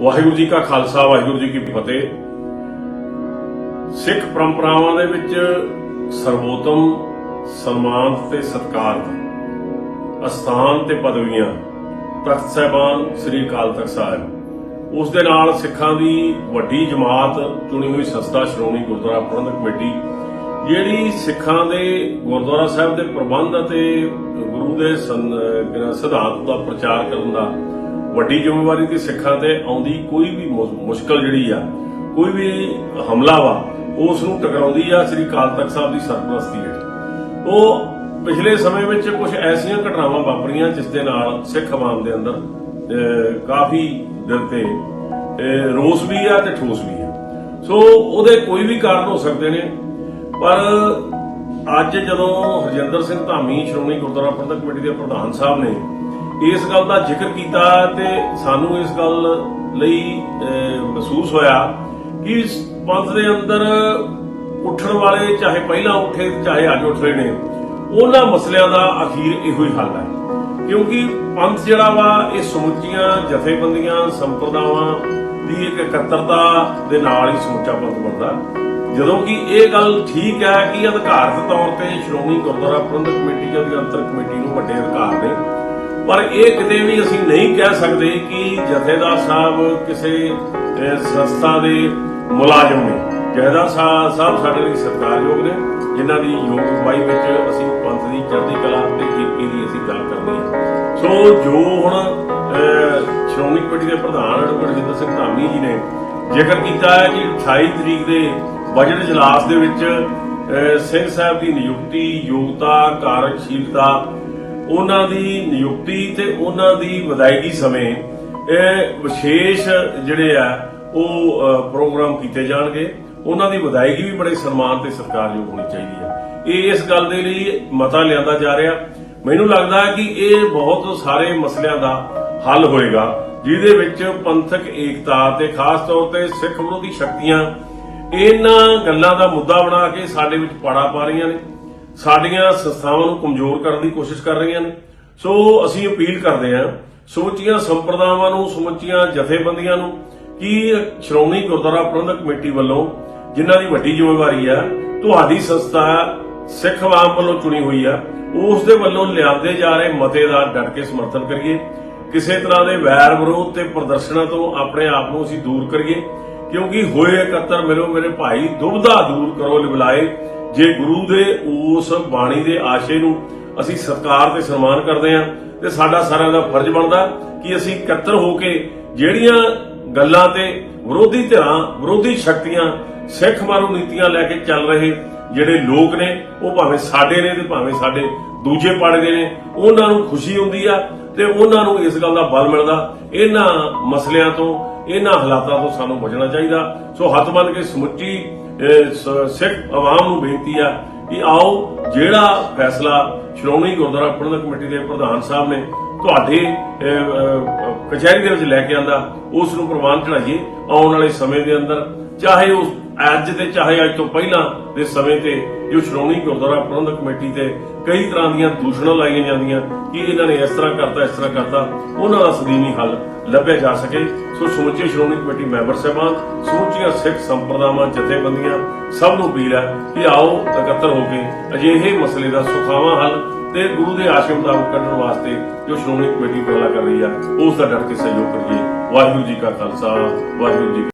ਵਾਹਿਗੁਰੂ ਜੀ ਕਾ ਖਾਲਸਾ, ਵਾਹਿਗੁਰੂ ਜੀ ਕੀ ਫਤਿਹ। ਸਿੱਖ ਪਰੰਪਰਾਵਾਂ ਦੇ ਵਿੱਚ ਸਰਵੋਤਮ ਸਨਮਾਨ ਤੇ ਸਤਕਾਰ ਅਸਥਾਨ ਤੇ ਪਦਵੀਆਂ ਤਖਤ ਸਾਹਿਬਾਨ ਸ੍ਰੀ ਅਕਾਲ ਤਖਤ ਸਾਹਿਬ। ਉਸ ਦੇ ਨਾਲ ਸਿੱਖਾਂ ਦੀ ਵੱਡੀ ਜਮਾਤ ਚੁਣੀ ਹੋਈ ਸੰਸਥਾ ਸ਼੍ਰੋਮਣੀ ਗੁਰਦੁਆਰਾ ਪ੍ਰਬੰਧਕ ਕਮੇਟੀ, ਜਿਹੜੀ ਸਿੱਖਾਂ ਦੇ ਗੁਰਦੁਆਰਾ ਸਾਹਿਬ ਦੇ ਪ੍ਰਬੰਧ ਅਤੇ ਗੁਰੂ ਦੇ ਸਿਧਾਂਤ ਦਾ ਪ੍ਰਚਾਰ ਕਰਨ ਦਾ ਵੱਡੀ ਜ਼ਿੰਮੇਵਾਰੀ ਦੀ ਸਿੱਖਾਂ ਤੇ ਆਉਂਦੀ, ਕੋਈ ਵੀ ਮੁ- ਮੁਸ਼ਕਲ ਜਿਹੜੀ ਆ, ਕੋਈ ਵੀ ਹਮਲਾ ਵਾ, ਉਸ ਨੂੰ ਟਕਰਾਉਂਦੀ ਆ ਸ੍ਰੀ ਅਕਾਲ ਤਖਤ ਸਾਹਿਬ ਦੀ ਸਰਪ੍ਰਸਤੀ ਹੇਠ। ਉਹ ਪਿਛਲੇ ਸਮੇਂ ਵਿੱਚ ਕੁਝ ਐਸੀਆਂ ਘਟਨਾਵਾਂ ਵਾਪਰੀਆਂ ਜਿਸ ਦੇ ਨਾਲ ਸਿੱਖ ਆਵਾਮ ਦੇ ਅੰਦਰ ਕਾਫੀ ਦਿਲ ਤੇ ਰੋਸ ਵੀ ਆ ਤੇ ਠੋਸ ਵੀ ਆ। ਸੋ ਉਹਦੇ ਕੋਈ ਵੀ ਕਾਰਨ ਹੋ ਸਕਦੇ ਨੇ, ਪਰ ਅੱਜ ਜਦੋਂ ਹਰਜਿੰਦਰ ਸਿੰਘ ਧਾਮੀ ਸ਼੍ਰੋਮਣੀ ਗੁਰਦੁਆਰਾ ਪ੍ਰਬੰਧਕ ਕਮੇਟੀ ਦੇ ਪ੍ਰਧਾਨ ਸਾਹਿਬ ਨੇ ਇਸ ਗੱਲ ਦਾ ਜ਼ਿਕਰ ਕੀਤਾ ਤੇ ਸਾਨੂੰ ਇਸ ਗੱਲ ਲਈ ਮਹਿਸੂਸ ਹੋਇਆ ਕਿ ਪੰਥ ਦੇ ਅੰਦਰ ਉੱਠਣ ਵਾਲੇ ਚਾਹੇ ਪਹਿਲਾਂ ਉੱਠੇ ਚਾਹੇ ਅੱਜ ਉੱਠ ਰਹੇ ਨੇ, ਉਹਨਾਂ ਮਸਲਿਆਂ ਦਾ ਅਖੀਰ ਇਹੋ ਹੀ ਹੱਲ ਹੈ। ਕਿਉਂਕਿ ਪੰਥ ਜਿਹੜਾ ਵਾ, ਇਹ ਸਮੁੱਚੀਆਂ ਜਥੇਬੰਦੀਆਂ, ਸੰਪਰਦਾਵਾਂ ਦੀ ਇੱਕ ਇਕੱਤਰਤਾ ਦੇ ਨਾਲ ਹੀ ਸਮੁੱਚਾ ਪੰਥ ਬਣਦਾ। ਜਦੋਂ ਕਿ ਇਹ ਗੱਲ ਠੀਕ ਹੈ ਕਿ ਅਧਿਕਾਰਤ ਤੌਰ ਤੇ ਸ਼੍ਰੋਮਣੀ ਗੁਰਦੁਆਰਾ ਪ੍ਰਬੰਧਕ ਕਮੇਟੀ ਜਾਂ ਅੰਤਰ ਕਮੇਟੀ ਨੂੰ ਵੱਡੇ ਅਧਿਕਾਰ ਨੇ ਪਰ ਇਹ ਕਿਤੇ ਵੀ ਅਸੀਂ ਨਹੀਂ ਕਹਿ ਸਕਦੇ ਕਿ ਜਥੇਦਾਰ ਸਾਹਿਬ ਕਿਸੇ ਸੰਸਥਾ ਦੇ ਮੁਲਾਜ਼ਮ ਨੇ। ਜਥੇਦਾਰ ਸਾਹਿਬ ਸਾਡੇ ਲਈ ਸਤਿਕਾਰਯੋਗ ਨੇ, ਜਿਨ੍ਹਾਂ ਦੀ ਯੋਗ ਅਗਵਾਈ ਵਿੱਚ ਅਸੀਂ ਪੰਥ ਦੀ ਚੜ੍ਹਦੀ ਕਲਾ ਤੇ ਏਕੀ ਦੀ ਅਸੀਂ ਗੱਲ ਕਰਦੇ ਹਾਂ। ਸੋ ਜੋ ਹੁਣ ਸ਼੍ਰੋਮਣੀ ਕਮੇਟੀ ਦੇ ਪ੍ਰਧਾਨ ਐਡਵੋਕੇਟ ਸਿੰਘ ਧਾਮੀ ਜੀ ਨੇ ਜ਼ਿਕਰ ਕੀਤਾ ਹੈ ਕਿ 28 ਤਰੀਕ ਦੇ ਬਜਟ ਇਜਲਾਸ ਦੇ ਵਿੱਚ ਸਿੰਘ ਸਾਹਿਬ ਦੀ ਨਿਯੁਕਤੀ, ਯੋਗਤਾ, ਕਾਰਜਸ਼ੀਲਤਾ ਉਹਨਾਂ ਦੀ ਨਿਯੁਕਤੀ ਤੇ ਉਹਨਾਂ ਦੀ ਵਿਦਾਇਗੀ ਸਮੇਂ ਇਹ ਵਿਸ਼ੇਸ਼ ਜਿਹੜੇ ਆ, ਉਹ ਪ੍ਰੋਗਰਾਮ ਕੀਤੇ ਜਾਣਗੇ। ਉਹਨਾਂ ਦੀ ਵਿਦਾਇਗੀ ਵੀ ਬੜੇ ਸਨਮਾਨ ਤੇ ਸਤਿਕਾਰਯੋਗ ਹੋਣੀ ਚਾਹੀਦੀ ਹੈ। ਇਹ ਇਸ ਗੱਲ ਦੇ ਲਈ ਮਤਾ ਲਿਆਂਦਾ ਜਾ ਰਿਹਾ। ਮੈਨੂੰ ਲੱਗਦਾ ਹੈ ਕਿ ਇਹ ਬਹੁਤ ਸਾਰੇ ਮਸਲਿਆਂ ਦਾ ਹੱਲ ਹੋਏਗਾ, ਜਿਹਦੇ ਵਿੱਚ ਪੰਥਕ ਏਕਤਾ ਤੇ ਖਾਸ ਤੌਰ ਤੇ ਸਿੱਖ ਵਿਰੋਧੀ ਸ਼ਕਤੀਆਂ ਇਹਨਾਂ ਗੱਲਾਂ ਦਾ ਮੁੱਦਾ ਬਣਾ ਕੇ ਸਾਡੇ ਵਿੱਚ ਪਾੜਾ ਪਾ ਰਹੀਆਂ ਨੇ। ਸਾਡੀਆਂ ਸੰਸਥਾਵਾਂ ਨੂੰ ਕਮਜ਼ੋਰ ਕਰਨ ਦੀ ਕੋਸ਼ਿਸ਼ ਕਰ ਰਹੀਆਂ ਨੇ। ਸੋ ਅਸੀਂ ਅਪੀਲ ਕਰਦੇ ਹਾਂ, ਸਮੁੱਚੀਆਂ ਸੰਪਰਦਾਵਾਂ ਨੂੰ, ਸਮੁੱਚੀਆਂ ਜਥੇਬੰਦੀਆਂ ਨੂੰ ਕਿ ਸ਼੍ਰੋਮਣੀ ਗੁਰਦੁਆਰਾ ਪ੍ਰਬੰਧਕ ਕਮੇਟੀ ਵੱਲੋਂ, ਜਿਨ੍ਹਾਂ ਦੀ ਵੱਡੀ ਜ਼ਿੰਮੇਵਾਰੀ ਆ ਤੁਹਾਡੀ ਸੰਸਥਾ ਸਿੱਖ ਆਵਾਮ ਵੱਲੋਂ ਚੁਣੀ ਹੋਈ ਆ ਉਸ ਦੇ ਵੱਲੋਂ ਲਿਆਂਦੇ ਜਾ ਰਹੇ ਮਤੇ ਦਾ ਡਟ ਕੇ ਸਮਰਥਨ ਕਰੀਏ। ਕਿਸੇ ਤਰ੍ਹਾਂ ਦੇ ਵੈਰ ਵਿਰੋਧ ਤੇ ਪ੍ਰਦਰਸ਼ਨਾਂ ਤੋਂ ਆਪਣੇ ਆਪ ਨੂੰ ਅਸੀਂ ਦੂਰ ਕਰੀਏ। ਕਿਉਂਕਿ ਹੋਏ ਇਕੱਤਰ ਮਿਲੋ ਮੇਰੇ ਭਾਈ ਦੁਬਦਾ ਦੂਰ ਕਰੋ ਲਿਬਲਾਏ। ਜੇ ਗੁਰੂ ਦੇ ਉਸ ਬਾਣੀ ਦੇ ਆਸ਼ੇ ਨੂੰ ਅਸੀਂ ਸਤਿਕਾਰ ਤੇ ਸਨਮਾਨ ਕਰਦੇ ਹਾਂ, ਤੇ ਸਾਡਾ ਸਾਰਿਆਂ ਦਾ ਫਰਜ਼ ਬਣਦਾ ਕਿ ਅਸੀਂ ਇਕੱਤਰ ਹੋ ਕੇ ਜਿਹੜੀਆਂ ਗੱਲਾਂ ਤੇ ਵਿਰੋਧੀ ਧਿਰਾਂ, ਵਿਰੋਧੀ ਸ਼ਕਤੀਆਂ, ਸਿੱਖ ਮਾਰੂ ਨੀਤੀਆਂ ਲੈ ਕੇ ਚੱਲ ਰਹੇ ਜਿਹੜੇ ਲੋਕ ਨੇ, ਉਹ ਭਾਵੇਂ ਸਾਡੇ ਨੇ ਤੇ ਭਾਵੇਂ ਸਾਡੇ ਦੂਜੇ ਪਾੜੇ ਦੇ ਨੇ, ਉਹਨਾਂ ਨੂੰ ਖੁਸ਼ੀ ਹੁੰਦੀ ਆ ਤੇ ਉਹਨਾਂ ਨੂੰ ਇਸ ਗੱਲ ਦਾ ਬਲ ਮਿਲਦਾ। ਇਹਨਾਂ ਮਸਲਿਆਂ ਤੋਂ ਇਹਨਾਂ ਹਾਲਾਤਾਂ ਤੋਂ ਸਾਨੂੰ ਬਚਣਾ ਚਾਹੀਦਾ। ਸੋ ਹੱਥ ਬੰਨ ਕੇ ਸਮੁੱਚੀ ਸਿੱਖ ਆਵਾਮ ਨੂੰ ਬੇਨਤੀ ਆ ਕਿ ਆਓ, ਜਿਹੜਾ ਫੈਸਲਾ ਸ਼੍ਰੋਮਣੀ ਗੁਰਦੁਆਰਾ ਪ੍ਰਬੰਧਕ ਕਮੇਟੀ ਦੇ ਪ੍ਰਧਾਨ ਸਾਹਿਬ ਨੇ ਤੁਹਾਡੇ ਕਚਹਿਰੀ ਦੇ ਵਿੱਚ ਲੈ ਕੇ ਆਂਦਾ, ਉਸ ਨੂੰ ਪ੍ਰਵਾਨ ਚੜਾਈਏ ਆਉਣ ਵਾਲੇ ਸਮੇਂ ਦੇ ਅੰਦਰ, ਚਾਹੇ ਉਸ ਅੱਜ ਤੇ ਚਾਹੇ ਅੱਜ ਤੋਂ ਪਹਿਲਾਂ ਦੇ ਸਮੇਂ ਤੇ ਜੋ ਸ਼੍ਰੋਮਣੀ ਗੁਰਦੁਆਰਾ ਪ੍ਰਬੰਧਕ ਕਮੇਟੀ ਤੇ ਕਈ ਤਰ੍ਹਾਂ ਦੀਆਂ ਦੂਸ਼ਣਾਂ ਲਾਈਆਂ ਜਾਂਦੀਆਂ, ਕਿ ਇਹਨਾਂ ਨੇ ਇਸ ਤਰ੍ਹਾਂ ਕਰਤਾ, ਇਸ ਤਰ੍ਹਾਂ ਕਰਤਾ, ਉਹਨਾਂ ਦਾ ਸਦੀਮੀ ਹੱਲ ਲੱਭਿਆ ਜਾ ਸਕੇ। ਸੋ ਸਮੁੱਚੇ ਸ਼੍ਰੋਮਣੀ ਕਮੇਟੀ ਮੈਂਬਰ ਸਾਹਿਬਾਨ, ਸਮੁੱਚੀਆਂ ਸਿੱਖ ਸੰਪਰਦਾਵਾਂ ਜਥੇਬੰਦੀਆਂ, ਸਭ ਨੂੰ ਅਪੀਲ ਹੈ ਕਿ ਆਓ ਇਕੱਤਰ ਹੋ ਕੇ ਅਜਿਹੇ ਮਸਲੇ ਦਾ ਸੁਖਾਵਾਂ ਹੱਲ ਤੇ ਗੁਰੂ ਦੇ ਆਸ਼ੇ ਮੁਤਾਬਕ ਕੱਢਣ ਵਾਸਤੇ ਜੋ ਸ਼੍ਰੋਮਣੀ ਕਮੇਟੀ ਉਪਰਾਲਾ ਕਰ ਰਹੀ ਆ, ਉਸ ਦਾ ਡਟ ਕੇ ਸਹਿਯੋਗ ਕਰੀਏ। ਵਾਹਿਗੁਰੂ ਜੀ ਕਾ ਖਾਲਸਾ, ਵਾਹਿਗੁਰੂ ਜੀ